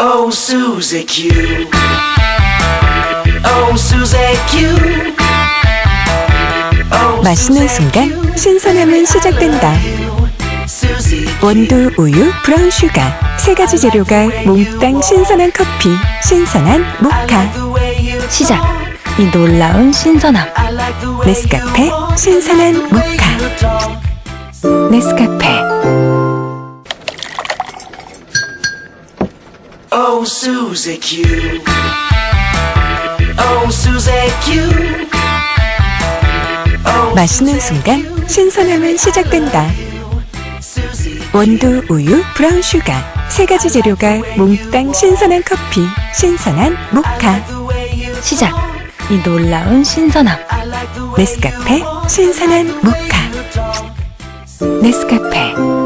Oh, Susie Q. Oh, Susie Q. Oh, Susie 순간. 신선함은 시작된다. 원두, 우유, 브라운 슈가 세 가지 재료가 몽땅 신선한 커피, 신선한 모카. 시작. 이 놀라운 신선함. 네스카페 신선한 모카. 네스카페 Oh, Susie Q. Oh, Susie Q. Oh, 마시는 순간 신선함은 시작된다. 원두, 우유, 브라운 슈가 세 가지 재료가 몽땅 신선한 커피, 신선한 모카. 시작. 이 놀라운 신선함. 네스카페 신선한 모카. 네스카페